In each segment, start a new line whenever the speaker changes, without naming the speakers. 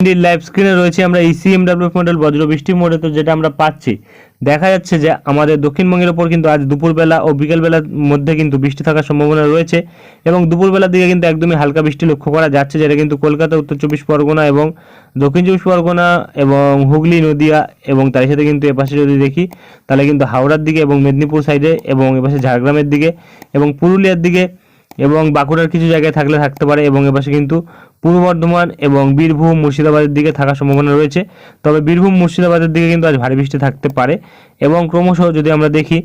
Live স্ক্রিনে রয়েছে আমরা ইসিএমডাব্লিউ মডেল বজ্র বৃষ্টি মোডে তো যেটা আমরা পাচ্ছি। দেখা যাচ্ছে যে আমাদের দক্ষিণবঙ্গের ওপর কিন্তু আজ দুপুরবেলা ও বিকেলবেলার মধ্যে কিন্তু বৃষ্টি থাকার সম্ভাবনা রয়েছে এবং দুপুরবেলার দিকে কিন্তু একদমই হালকা বৃষ্টি লক্ষ্য করা যাচ্ছে, যেটা কিন্তু কলকাতা, উত্তর চব্বিশ পরগনা এবং দক্ষিণ চব্বিশ পরগনা এবং হুগলি, নদিয়া এবং তার সাথে কিন্তু এপাশে যদি দেখি, তাহলে কিন্তু হাওড়ার দিকে এবং মেদিনীপুর সাইডে এবং এপাশে ঝাড়গ্রামের দিকে এবং পুরুলিয়ার দিকে এবং বাঁকুড়ার কিছু জায়গায় থাকলে থাকতে পারে এবং এপাশে কিন্তু পূর্ব বর্ধমান এবং বীরভূম, মুর্শিদাবাদের দিকে থাকার সম্ভাবনা রয়েছে। তবে বীরভূম, মুর্শিদাবাদের দিকে কিন্তু আজ ভারী বৃষ্টি থাকতে পারে এবং ক্রমশ যদি আমরা দেখি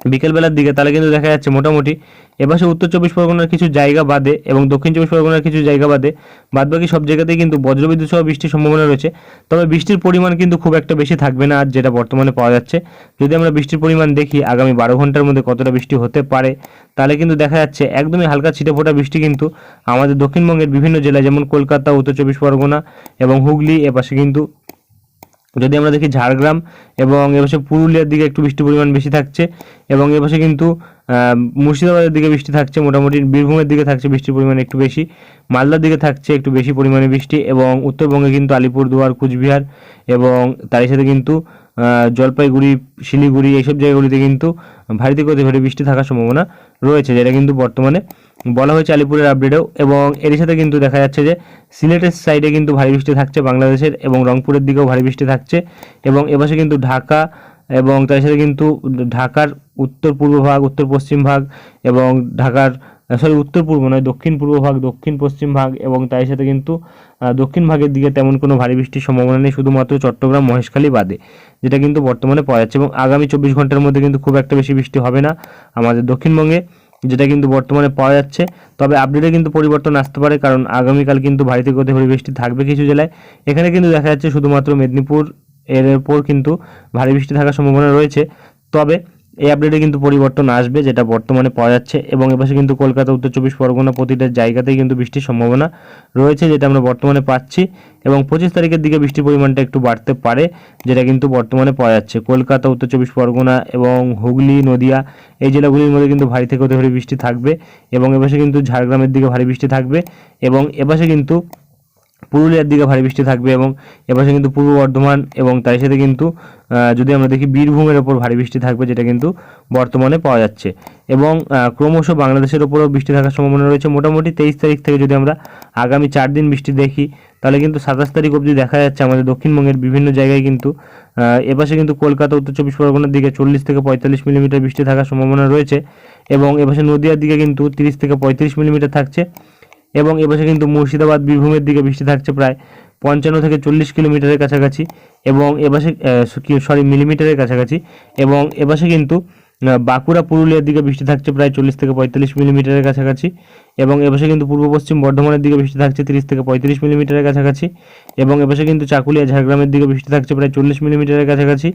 বিকেলবেলার দিকে তাহলে কিন্তু দেখা যাচ্ছে মোটামুটি এপাশে উত্তর চব্বিশ পরগনার কিছু জায়গা বাদে এবং দক্ষিণ চব্বিশ পরগনার কিছু জায়গা বাদে, বাদবাকি সব জায়গাতেই কিন্তু বজ্রবিদ্যুৎ সহ বৃষ্টির সম্ভাবনা রয়েছে। তবে বৃষ্টির পরিমাণ কিন্তু খুব একটা বেশি থাকবে না আজ যেটা বর্তমানে পাওয়া যাচ্ছে। যদি আমরা বৃষ্টির পরিমাণ দেখি আগামী বারো ঘণ্টার মধ্যে কতটা বৃষ্টি হতে পারে, তাহলে কিন্তু দেখা যাচ্ছে একদমই হালকা ছিটে ফোটা বৃষ্টি কিন্তু আমাদের দক্ষিণবঙ্গের বিভিন্ন জেলায় যেমন কলকাতা, উত্তর চব্বিশ পরগনা এবং হুগলি এপাশে কিন্তু যদি আমরা দেখি ঝাড়গ্রাম এবং এবছর পুরুলিয়ার দিকে একটু বৃষ্টির পরিমাণ বেশি থাকছে এবং এবছর কিন্তু মুর্শিদাবাদের দিকে বৃষ্টি থাকছে, মোটামুটি বীরভূমের দিকে থাকছে বৃষ্টির পরিমাণ একটু বেশি, মালদার দিকে থাকছে একটু বেশি পরিমাণে বৃষ্টি এবং উত্তরবঙ্গে কিন্তু আলিপুরদুয়ার, কুচবিহার এবং তারই সাথে কিন্তু জলপাইগুড়ি, শিলিগুড়ি, এইসব জায়গাগুলিতে কিন্তু ভারী থেকে ভারী বৃষ্টি থাকার সম্ভাবনা রয়েছে, যেটা কিন্তু বর্তমানে বলা হয়েছে আলিপুরের আপডেটেও এবং এর সাথে কিন্তু দেখা যাচ্ছে যে সিলেটের সাইডে কিন্তু ভারী বৃষ্টি থাকছে বাংলাদেশের এবং রংপুরের দিকেও ভারী বৃষ্টি থাকছে। এবং এপাশে কিন্তু ঢাকা এবং তার সাথে কিন্তু ঢাকার উত্তর পূর্ব ভাগ উত্তর পশ্চিম ভাগ এবং ঢাকার সরি উত্তর পূর্ব নয়, দক্ষিণ পূর্ব ভাগ, দক্ষিণ পশ্চিম ভাগ এবং তাই সাথে কিন্তু দক্ষিণ ভাগের দিকে তেমন কোনো ভারী বৃষ্টির সম্ভাবনা নেই, শুধুমাত্র চট্টগ্রাম, মহেশখালী বাদে, যেটা কিন্তু বর্তমানে পাওয়া যাচ্ছে এবং আগামী চব্বিশ ঘণ্টার মধ্যে কিন্তু খুব একটা বেশি বৃষ্টি হবে না আমাদের দক্ষিণবঙ্গে, যেটা কিন্তু বর্তমানে পাওয়া যাচ্ছে। তবে আপডেটে কিন্তু পরিবর্তন আসতে পারে কারণ আগামীকাল কিন্তু ভারী থেকে ভারী বৃষ্টি থাকবে কিছু জেলায়। এখানে কিন্তু দেখা যাচ্ছে শুধুমাত্র মেদিনীপুর, এর উপর কিন্তু ভারী বৃষ্টি থাকার সম্ভাবনা রয়েছে। তবে এই আপডেটে কিন্তু পরিবর্তন আসবে, যেটা বর্তমানে পাওয়া যাচ্ছে এবং এপাশে কিন্তু কলকাতা, উত্তর চব্বিশ পরগনা প্রতিটা জায়গাতেই কিন্তু বৃষ্টির সম্ভাবনা রয়েছে, যেটা আমরা বর্তমানে পাচ্ছি এবং পঁচিশ তারিখের দিকে বৃষ্টির পরিমাণটা একটু বাড়তে পারে, যেটা কিন্তু বর্তমানে পাওয়া যাচ্ছে। কলকাতা, উত্তর চব্বিশ পরগনা এবং হুগলি, নদিয়া এই জেলাগুলির মধ্যে কিন্তু ভারী থেকে অতি ভারী বৃষ্টি থাকবে এবং এপাশে কিন্তু ঝাড়গ্রামের দিকে ভারী বৃষ্টি থাকবে এবং এপাশে কিন্তু পুরুলিয়ার দিকে ভারী বৃষ্টি থাকবে এবং এপাশে কিন্তু পূর্ব বর্ধমান এবং তার সাথে কিন্তু যদি আমরা দেখি বীরভূমের ওপর ভারী বৃষ্টি থাকবে, যেটা কিন্তু বর্তমানে পাওয়া যাচ্ছে। এবং ক্রমশ বাংলাদেশের ওপরও বৃষ্টি থাকার সম্ভাবনা রয়েছে। মোটামুটি তেইশ তারিখ থেকে যদি আমরা আগামী চার দিন বৃষ্টি দেখি, তাহলে কিন্তু সাতাশ তারিখ অবধি দেখা যাচ্ছে আমাদের দক্ষিণবঙ্গের বিভিন্ন জায়গায় কিন্তু এপাশে কিন্তু কলকাতা, উত্তর চব্বিশ পরগনার দিকে চল্লিশ থেকে পঁয়তাল্লিশ মিলিমিটার বৃষ্টি থাকার সম্ভাবনা রয়েছে এবং এপাশে নদিয়ার দিকে কিন্তু তিরিশ থেকে পঁয়ত্রিশ মিলিমিটার থাকছে। এবং এবছর কিন্তু মুর্শিদাবাদ বীরভূমের দিকে বৃষ্টি থাকছে প্রায় পঞ্চান্ন থেকে চল্লিশ কিলোমিটারের কাছাকাছি এবং এবাসে সরি মিলিমিটারের কাছাকাছি এবং এবাসে কিন্তু বাঁকুড়া, পুরুলিয়ার দিকে বৃষ্টি থাকছে প্রায় চল্লিশ থেকে পঁয়তাল্লিশ মিলিমিটারের কাছাকাছি এবং এবাসে কিন্তু পূর্ব পশ্চিম বর্ধমানের দিকে বৃষ্টি থাকছে তিরিশ থেকে পঁয়ত্রিশ মিলিমিটারের কাছাকাছি এবং এপাশে কিন্তু চাকুলিয়া, ঝাড়গ্রামের দিকে বৃষ্টি থাকছে প্রায় চল্লিশ মিলিমিটারের কাছাকাছি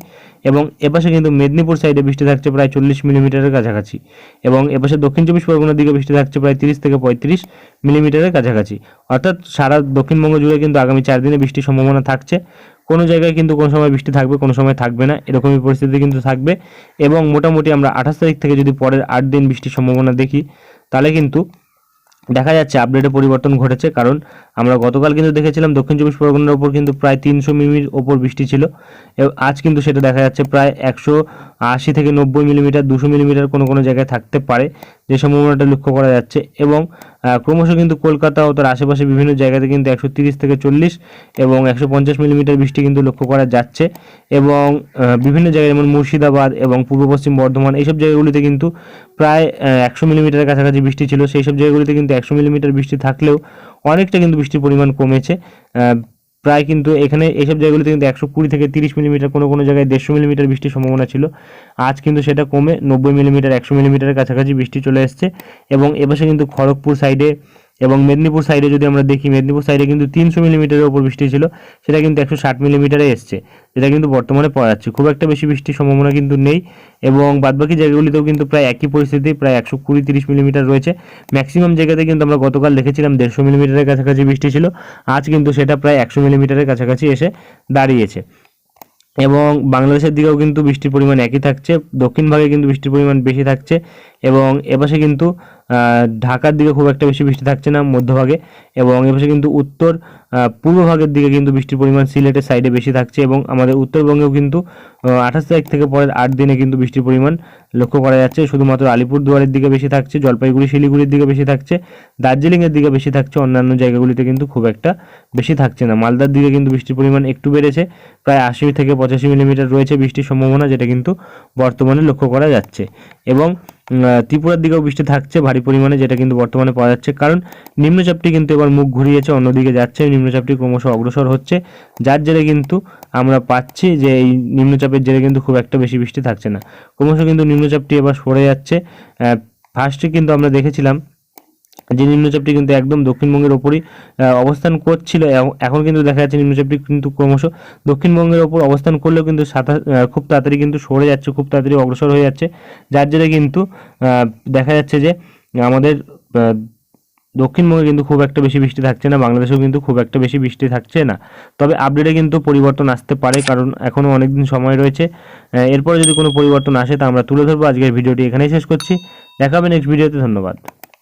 এবং এপাশে কিন্তু মেদিনীপুর সাইডে বৃষ্টি থাকছে প্রায় চল্লিশ মিলিমিটারের কাছাকাছি এবং এপাশে দক্ষিণ চব্বিশ পরগনার দিকে বৃষ্টি থাকছে প্রায় তিরিশ থেকে পঁয়ত্রিশ মিলিমিটারের কাছাকাছি। অর্থাৎ সারা দক্ষিণবঙ্গ জুড়ে কিন্তু আগামী চার দিনে বৃষ্টির সম্ভাবনা থাকছে। কোনো জায়গায় কিন্তু কোনো সময় বৃষ্টি থাকবে, কোনো সময় থাকবে না। এরকমই পরিস্থিতি কিন্তু থাকবে। এবং মোটামুটি আমরা আঠাশ তারিখ থেকে যদি পরের আট দিন বৃষ্টির সম্ভাবনা দেখি, তাহলে কিন্তু দেখা যাচ্ছে আপডেটে পরিবর্তন ঘটেছে। কারণ আমরা গতকাল কিন্তু দেখেছিলাম দক্ষিণ চব্বিশ পরগনার ওপর কিন্তু প্রায় তিনশো মিমির ওপর বৃষ্টি ছিল। আজ কিন্তু সেটা দেখা যাচ্ছে প্রায় একশো আশি থেকে নব্বই মিলিমিটার, দুশো মিলিমিটার কোনো কোনো জায়গায় থাকতে পারে, যে সম্ভাবনাটা লক্ষ্য করা যাচ্ছে। এবং ক্রমশ কিন্তু কলকাতা ও তার আশেপাশে বিভিন্ন জায়গাতে কিন্তু একশো তিরিশ থেকে চল্লিশ এবং একশো পঞ্চাশ মিলিমিটার বৃষ্টি কিন্তু লক্ষ্য করা যাচ্ছে। এবং বিভিন্ন জায়গায় যেমন মুর্শিদাবাদ এবং পূর্ব পশ্চিম বর্ধমান, এইসব জায়গাগুলিতে কিন্তু প্রায় একশো মিলিমিটারের কাছাকাছি বৃষ্টি ছিল। সেই সব জায়গাগুলিতে কিন্তু একশো মিলিমিটার বৃষ্টি থাকলেও অনেকটা কিন্তু বৃষ্টির পরিমাণ কমেছে। প্রায় কিন্তু এখানে এইসব জায়গাগুলিতে কিন্তু একশো কুড়ি থেকে তিরিশ মিলিমিটার কোনো কোনো জায়গায় দেড়শো মিলিমিটার বৃষ্টির সম্ভাবনা ছিল। আজ কিন্তু সেটা কমে নব্বই মিলিমিটার, একশো মিলিমিটারের কাছাকাছি বৃষ্টি চলে এসছে। এবং এপাশে কিন্তু খড়গপুর সাইডে এবং মেদিনীপুর সাইডে যদি আমরা দেখি, মেদিনীপুর সাইডে কিন্তু তিনশো মিলিমিটারের ওপর বৃষ্টি ছিল, সেটা কিন্তু একশো ষাট মিলিমিটারে এসছে, যেটা কিন্তু বর্তমানে পাওয়া যাচ্ছে খুব একটা বেশি বৃষ্টির সম্ভাবনা কিন্তু নেই এবং বাদবাকি জায়গাগুলিতেও কিন্তু প্রায় একই পরিস্থিতি, প্রায় একশো কুড়ি তিরিশ মিলিমিটার রয়েছে। ম্যাক্সিমাম জায়গাতে কিন্তু আমরা গতকাল দেখেছিলাম দেড়শো মিলিমিটারের কাছাকাছি বৃষ্টি ছিল, আজ কিন্তু সেটা প্রায় একশো মিলিমিটারের কাছাকাছি এসে দাঁড়িয়েছে। এবং বাংলাদেশের দিকেও কিন্তু বৃষ্টির পরিমাণ একই থাকছে, দক্ষিণ ভাগে কিন্তু বৃষ্টির পরিমাণ বেশি থাকছে এবং এপাশে কিন্তু ঢাকার দিকে খুব একটা বেশি বৃষ্টি থাকছে না মধ্যভাগে, এবং এপাশে কিন্তু উত্তর পূর্ব ভাগের দিকে কিন্তু বৃষ্টির পরিমাণ সিলেটের সাইডে বেশি থাকছে, এবং আমাদের উত্তরবঙ্গেও কিন্তু আঠাশ তারিখ থেকে পরের আট দিনে কিন্তু বৃষ্টির পরিমাণ লক্ষ্য করা যাচ্ছে। শুধুমাত্র আলিপুরদুয়ারের দিকে বেশি থাকছে, জলপাইগুড়ি, শিলিগুড়ির দিকে বেশি থাকছে, দার্জিলিংয়ের দিকে বেশি থাকছে, অন্যান্য জায়গাগুলিতে কিন্তু খুব একটা বেশি থাকছে না। মালদার দিকে কিন্তু বৃষ্টির পরিমাণ একটু বেড়েছে, প্রায় আশি থেকে পঁচাশি মিলিমিটার রয়েছে বৃষ্টির সম্ভাবনা, যেটা কিন্তু বর্তমানে লক্ষ্য করা যাচ্ছে। এবং ত্রিপুরার দিকেও বৃষ্টি থাকছে, ভারী পরিমাণে, যেটা কিন্তু বর্তমানে পাওয়া যাচ্ছে। কারণ নিম্নচাপটি কিন্তু এবার মুখ ঘুরিয়েছে, অন্যদিকে যাচ্ছে নিম্নচাপটি ক্রমশ অগ্রসর হচ্ছে। যার জেরে কিন্তু আমরা পাচ্ছি যে এই নিম্নচাপের জেরে কিন্তু খুব একটা বেশি বৃষ্টি থাকছে না। ক্রমশ কিন্তু নিম্নচাপটি এবার সরে যাচ্ছে। ফার্স্টে কিন্তু আমরা দেখেছিলাম যে নিম্নচাপটি কিন্তু একদম দক্ষিণবঙ্গের ওপরই অবস্থান করছিল। এখন কিন্তু দেখা যাচ্ছে নিম্নচাপটি কিন্তু ক্রমশ দক্ষিণবঙ্গের ওপর অবস্থান করলেও কিন্তু আহ, খুব তাড়াতাড়ি কিন্তু সরে যাচ্ছে খুব তাড়াতাড়ি অগ্রসর হয়ে যাচ্ছে। যার জেরে কিন্তু দেখা যাচ্ছে যে আমাদের দক্ষিণবঙ্গে কিন্তু খুব একটা বেশি বৃষ্টি থাকছে না বাংলাদেশেও কিন্তু খুব একটা বেশি বৃষ্টি থাকছে না। তবে আপডেটে কিন্তু পরিবর্তন আসতে পারে কারণ এখনও অনেক দিন সময় রয়েছে। এরপরে যদি কোনো পরিবর্তন আসে তা আমরা তুলে ধরবো। আজকের ভিডিওটি এখানেই শেষ করছি। দেখা হবে নেক্সট ভিডিওতে ধন্যবাদ।